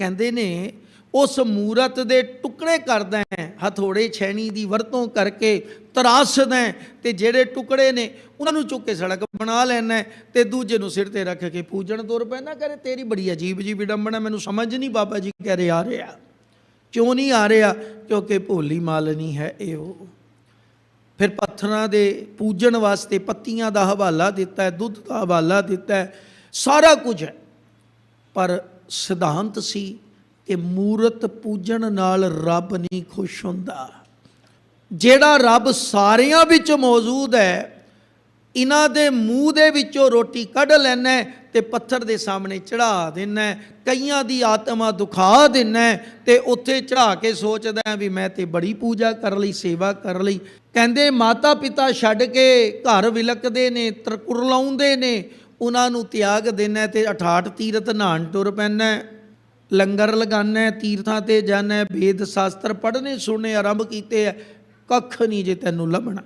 ਕਹਿੰਦੇ ਨੇ, ਉਸ ਮੂਰਤ ਦੇ ਟੁਕੜੇ ਕਰਦਾ ਹੈ, ਹਥੋੜੇ ਛੈਣੀ ਦੀ ਵਰਤੋਂ ਕਰਕੇ ਤਰਾਸ਼ਦਾ ਹੈ ਤੇ ਜਿਹੜੇ ਟੁਕੜੇ ਨੇ, ਉਹਨਾਂ ਨੂੰ ਚੁੱਕ ਕੇ ਸੜਕ ਬਣਾ ਲੈਣਾ ਹੈ ਤੇ ਦੂਜੇ ਨੂੰ ਸਿਰ ਤੇ ਰੱਖ ਕੇ ਪੂਜਣ ਤੁਰ ਪੈਂਦਾ ਕਰੇ ਤੇਰੀ ਬੜੀ ਅਜੀਬ ਜੀ ਵਿਡੰਬਣਾ, ਮੈਨੂੰ ਸਮਝ ਨਹੀਂ ਬਾਬਾ ਜੀ ਕਹਿ ਰਹੇ, ਆ ਰਿਹਾ। ਕਿਉਂ ਨਹੀਂ ਆ ਰਿਹਾ? ਕਿਉਂਕਿ ਭੋਲੀ ਮਾਲਨੀ ਹੈ ਇਹ। ਉਹ ਫਿਰ ਪੱਥਰਾਂ ਦੇ ਪੂਜਣ ਵਾਸਤੇ ਪੱਤੀਆਂ ਦਾ ਹਵਾਲਾ ਦਿੱਤਾ ਹੈ, ਦੁੱਧ ਦਾ ਹਵਾਲਾ ਦਿੱਤਾ ਹੈ, ਸਾਰਾ ਕੁਝ ਹੈ। ਪਰ ਸਿਧਾਂਤ ਸੀ ਕਿ ਮੂਰਤ ਪੂਜਣ ਨਾਲ ਰੱਬ ਨਹੀਂ ਖੁਸ਼ ਹੁੰਦਾ। ਜਿਹੜਾ ਰੱਬ ਸਾਰਿਆਂ ਵਿੱਚ ਮੌਜੂਦ ਹੈ ਇਹਨਾਂ ਦੇ ਮੂੰਹ ਦੇ ਵਿੱਚੋਂ ਰੋਟੀ ਕੱਢ ਲੈਣਾ ਹੈ ਤੇ ਪੱਥਰ ਦੇ ਸਾਹਮਣੇ ਚੜਾ ਦੇਣਾ ਕਈਆਂ ਦੀ ਆਤਮਾ ਦੁਖਾ ਦੇਣਾ ਹੈ ਤੇ ਉੱਥੇ ਚੜਾ ਕੇ ਸੋਚਦਾ ਵੀ ਮੈਂ ਤੇ ਬੜੀ ਪੂਜਾ ਕਰ ਲਈ, ਸੇਵਾ ਕਰ ਲਈ। ਕਹਿੰਦੇ ਮਾਤਾ ਪਿਤਾ ਛੱਡ ਕੇ ਘਰ ਵਿਲਕਦੇ ਨੇ ਤਰਕੁਰਲਾਉਂਦੇ ਨੇ, ਉਹਨਾਂ ਨੂੰ ਤਿਆਗ ਦੇਣਾ ਹੈ ਤੇ 68 ਤੀਰਥ ਨਹਾਣ ਟੁਰ ਪੈਣਾ ਲੰਗਰ ਲਗਾਨਾ ਤੀਰਥਾਂ ਤੇ ਜਾਣਾ ਵੇਦ ਸ਼ਾਸਤਰ ਪੜ੍ਹਨੇ ਸੁਣਨੇ ਆਰੰਭ ਕੀਤੇ ਹੈ। ਕੱਖ ਨਹੀਂ ਜੇ ਤੈਨੂੰ ਲੱਭਣਾ।